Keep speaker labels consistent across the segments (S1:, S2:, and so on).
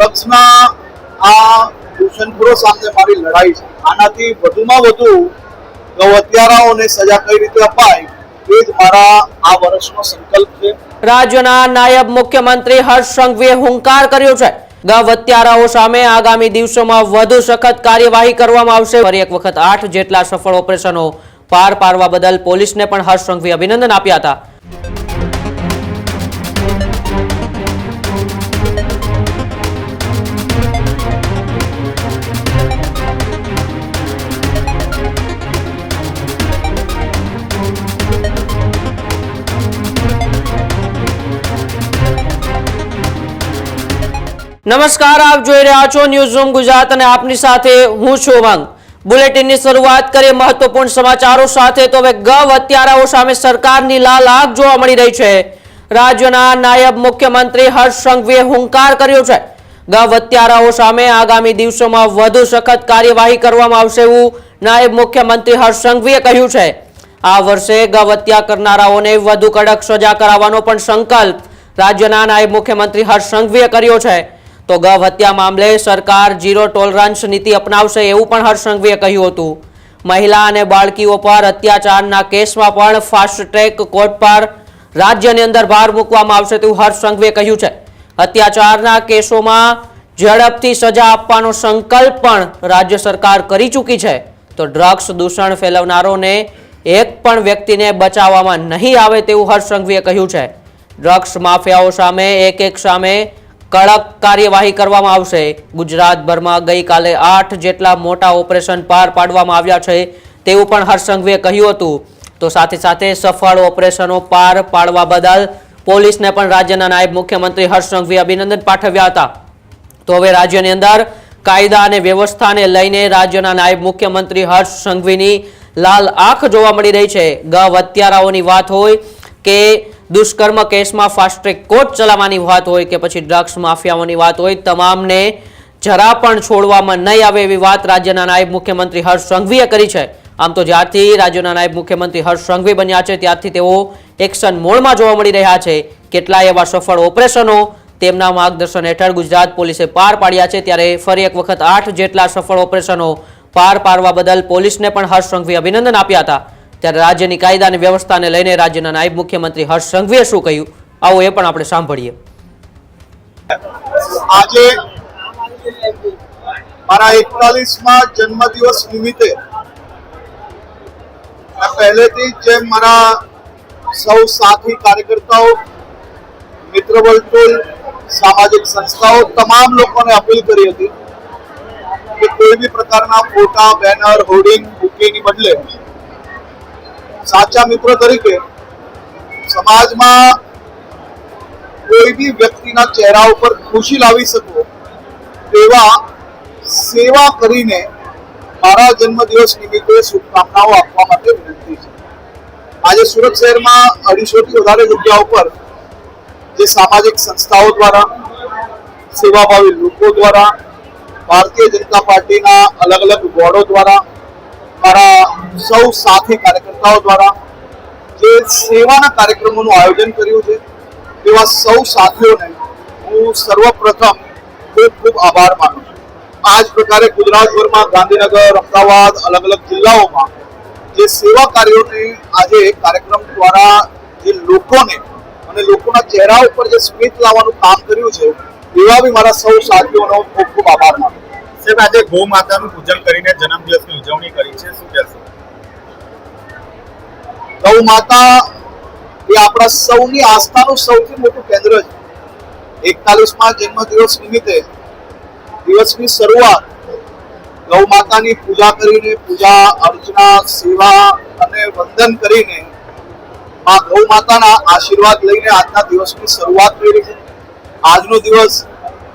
S1: ડ્રગ્સના આ દૂષણખોરો સામે મારી લડાઈ છે. આનાથી વધુમાં વધુ હત્યારાઓને સજા કઈ રીતે અપાય એ જ મારા આ વર્ષનો સંકલ્પ છે.
S2: રાજ્યના નાયબ મુખ્યમંત્રી હર્ષ સંઘવીએ હુંકાર કર્યો છે. ગૌ હત્યારાઓ સામે આગામી દિવસોમાં વધુ સખત કાર્યવાહી કરવામાં આવશે. ફરી એક વખત આઠ જેટલા સફળ ઓપરેશનો પાર પાડવા બદલ પોલીસને પણ હર્ષ સંઘવીએ અભિનંદન આપ્યા હતા. નમસ્કાર, આપ જોઈ રહ્યા છો ન્યૂઝ રૂમ ગુજરાત અને આપની સાથે હું છું ઉમંગ. બુલેટિનની શરૂઆત કરીએ મહત્વપૂર્ણ સમાચારો સાથે. તો હવે ગૌ હત્યારાઓ સામે સરકારની લાલ આગ જોવા મળી રહી છે. રાજ્યના નાયબ મુખ્યમંત્રી હર્ષ સંઘવીએ હુંકાર કર્યો છે. ગૌ હત્યારાઓ સામે આગામી દિવસોમાં વધુ સખત કાર્યવાહી કરવામાં આવશે એવું નાયબ મુખ્યમંત્રી હર્ષ સંઘવીએ કહ્યું છે. આ વર્ષે ગૌ હત્યા કરનારાઓને વધુ કડક સજા કરાવવાનો પણ સંકલ્પ રાજ્યના નાયબ મુખ્યમંત્રી હર્ષ સંઘવીએ કર્યો છે. તો ગૌ હત્યા મામલે સરકાર ઝીરો ટોલરન્સ નીતિ અપનાવશે એવું પણ હર્ષ સંઘવીએ કહ્યું હતું. મહિલા અને બાળકીઓ પર અત્યાચારના કેસમાં પણ ફાસ્ટ ટ્રેક કોર્ટ પર રાજ્યની અંદર ભાર મૂકવામાં આવશે તેવું હર્ષ સંઘવીએ કહ્યું છે. અત્યાચારના કેસોમાં ઝડપથી સજા આપવાનો સંકલ્પ પણ રાજ્ય સરકાર કરી ચૂકી છે. તો ડ્રગ્સ દૂષણ ફેલાવનારોને એક પણ વ્યક્તિને બચાવવામાં નહીં આવે તેવું હર્ષ સંઘવીએ કહ્યું છે. ડ્રગ્સ માફિયાઓ સામે એક એક સામે કડક કાર્યવાહી કરવામાં આવશે. ગુજરાતભરમાં ગઈકાલે આઠ જેટલા મોટા ઓપરેશન પાર પાડવામાં આવ્યા છે તેવું પણ હર્ષ કહ્યું હતું. તો સાથે સાથે સફળ ઓપરેશનો પાર પાડવા બદલ પોલીસને પણ રાજ્યના નાયબ મુખ્યમંત્રી હર્ષંઘવીએ અભિનંદન પાઠવ્યા હતા. તો હવે રાજ્યની અંદર કાયદા અને વ્યવસ્થાને લઈને રાજ્યના નાયબ મુખ્યમંત્રી હર્ષ સંઘવીની લાલ આંખ જોવા મળી રહી છે. ગવ હત્યારાઓની વાત હોય કે દુષ્કર્મ કેસમાં ફાસ્ટ ટ્રેક કોર્ટ ચલાવવાની વાત હોય કે પછી ડ્રગ્સ માફિયાઓની વાત હોય, તમામને જરા પણ છોડવામાં નહીં આવે એવી વાત રાજ્યના નાયબ મુખ્યમંત્રી હર્ષ સંઘવીએ કરી છે. આમ તો જ્યારથી રાજ્યના નાયબ મુખ્યમંત્રી હર્ષ સંઘવી બન્યા છે, ત્યારથી તેઓ એક્શન મોડમાં જોવા મળી રહ્યા છે. કેટલાય એવા સફળ ઓપરેશનો તેમના માર્ગદર્શન હેઠળ ગુજરાત પોલીસે પાર પાડ્યા છે. ત્યારે ફરી એક વખત આઠ જેટલા સફળ ઓપરેશનો પાર પાડવા બદલ પોલીસને પણ હર્ષ સંઘવી અભિનંદન આપ્યા હતા. ત્યારે રાજ્યની કાયદા અને વ્યવસ્થાને લઈને રાજ્યના નાયબ મુખ્યમંત્રી હર્ષ સંઘવીએ શું કહ્યું? આવો એ પણ આપણે સાંભળીએ.
S1: આજે મારા એકતાલીસમાં જન્મદિવસ નિમિત્તે પહેલેથી જ જે મારા સૌ સાથી કાર્યકર્તાઓ મિત્ર વર્તુળ સામાજિક સંસ્થાઓ તમામ લોકોને અપીલ કરી હતી કે કોઈ બી પ્રકારના ફોટા, બેનર, હોર્ડિંગ બુકીની બદલે સાચા મિત્ર તરીકે સમાજમાં કોઈ બી વ્યક્તિના ચહેરા ઉપર ખુશી લાવી શકો તેવા સેવા કરીને મારા જન્મદિવસ નિમિત્તે શુભકામનાઓ આપવા માટે વિનંતી છે. આજે સુરત શહેરમાં અઢીસોથી વધારે જગ્યા ઉપર જે સામાજિક સંસ્થાઓ દ્વારા, સેવાભાવી લોકો દ્વારા, ભારતીય જનતા પાર્ટીના અલગ અલગ વોર્ડો દ્વારા મારા સૌ સાથી કાર્યકર્તાઓ દ્વારા જે સેવાના કાર્યક્રમોનું આયોજન કર્યું છે, તેવા સૌ સાથીઓને હું સર્વપ્રથમ ખૂબ ખૂબ આભાર માનું છું આ જ પ્રકારે ગુજરાતભરમાં ગાંધીનગર, અમદાવાદ, અલગ અલગ જિલ્લાઓમાં જે સેવા કાર્યોને આજે કાર્યક્રમ દ્વારા જે લોકોને અને લોકોના ચહેરા ઉપર જે સ્મિત લાવવાનું કામ કર્યું છે, એવા બી મારા સૌ સાથીઓનો ખૂબ ખૂબ આભાર માનું.
S3: સાહેબ, આજે ગૌ માતાનું પૂજન કરીને જન્મદિવસની ઉજવણી કરી છે. શું કહેશો?
S1: ગૌ માતા એ આપણા સૌની આસ્થાનું સૌથી મોટું કેન્દ્ર છે. એકતાલીસમાં જન્મદિવસ નિમિત્તે દિવસની શરૂઆત ગૌ માતાની પૂજા કરીને પૂજા, અર્ચના, સેવા અને વંદન કરીને આ ગૌ માતાના આશીર્વાદ લઈને આજના દિવસની શરૂઆત કરી છે. આજનો દિવસ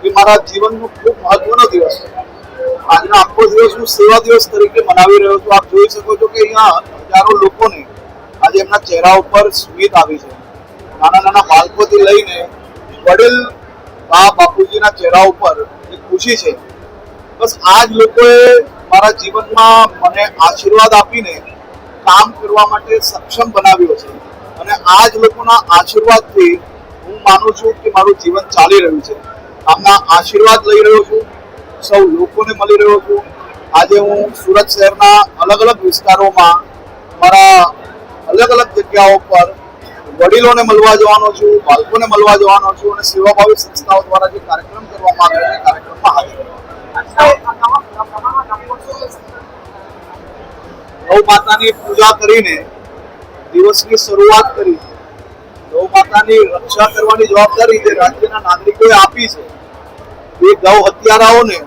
S1: એ મારા જીવનનો ખૂબ મહત્વનો દિવસ છે. આજનો આખો દિવસ હું સેવા દિવસ તરીકે મનાવી રહ્યો છું. આપ જોઈ શકો છો કે અહીંયા હજારો લોકોને આજે એમના ચહેરા ઉપર સ્મિત આવી છે. નાના નાના બાળકોથી લઈને વડીલ, બા, બાપુજીના ચહેરા ઉપર જે ખુશી છે. બસ આ જ લોકોએ મારા જીવનમાં મને આશીર્વાદ આપીને કામ કરવા માટે સક્ષમ બનાવ્યો છે. અને આ જ લોકોના આશીર્વાદથી હું માનું છું કે મારું જીવન ચાલી રહ્યું છે. આમના આશીર્વાદ લઈ રહ્યો છું. સૌ લોકોને મળી રહ્યો છું. આજે હું સુરત શહેરના અલગ અલગ વિસ્તારોમાં મારા અલગ અલગ જગ્યાઓ પર વડીલોને મળવા જવાનો છું, બાળકોને મળવા જવાનો છું અને સેવાભાવી સંસ્થાઓ દ્વારા જે કાર્યક્રમ કરવામાં આવ્યો છે કાર્યક્રમમાં હાજર ગૌ માતાની પૂજા કરીને દિવસની શરૂઆત કરી ગૌ માતાની રક્ષા કરવાની જવાબદારી જે રાજ્યના નાગરિકોએ આપી છે, એ ગૌ હત્યારાઓને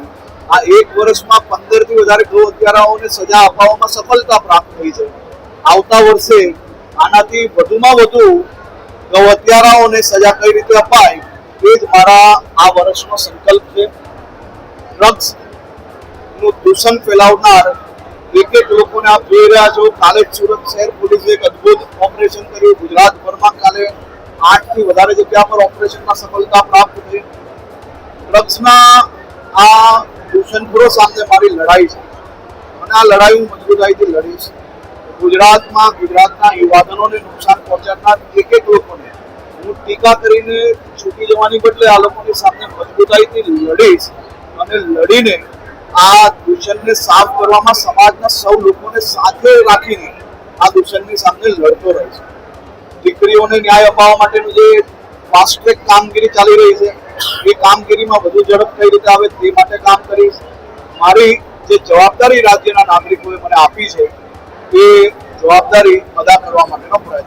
S1: આ એક વર્ષમાં પંદરથી વધારે ગૌ હત્યારાઓને સજા અપાવવામાં સફળતા પ્રાપ્ત થઈ છે. આવતા વર્ષે આનાથી વધુમાં વધુ ગૌ હત્યારાઓને સજા કઈ રીતે અપાય એ જ મારા આ વર્ષનો સંકલ્પ છે. ડ્રગ્સનું દૂષણ ફેલાવનાર એક એક લોકોને આપ જોઈ રહ્યા છો. કાલે સુરત શહેર પોલીસે એક અદ્ભુત ઓપરેશન કર્યું. ગુજરાતભરમાં કાલે આઠથી વધારે જગ્યા પર ઓપરેશનમાં સફળતા પ્રાપ્ત થઈ. ડ્રગ્સના આ દૂષણખોરો સામે મારી લડાઈ છે. અને આ લડાઈ હું મજબૂતાઈથી લડીશ. ગુજરાતમાં ગુજરાતના યુવાધનોને નુકસાન પહોંચાડનાર એક એક લોકોને હું ટીકા કરીને છૂટી જવાની બદલે આ લોકોની સામે મજબૂતાઈથી લડીશ અને લડીને આ દૂષણને સાફ કરવામાં સમાજના સૌ લોકોને સાથે રાખીને આ દૂષણની સામે લડતો રહીશ. દીકરીઓને ન્યાય અપાવવા માટેનું જે ફાસ્ટ ટ્રેક કામગીરી ચાલી રહી છે. એ કામગીરીમાં વધુ ઝડપ કઈ રીતે આવે તે માટે કામ કરીશ. મારી જે જવાબદારી રાજ્યના નાગરિકોએ મને આપી છે, એ જવાબદારી અદા કરવા માટેનો પ્રયત્ન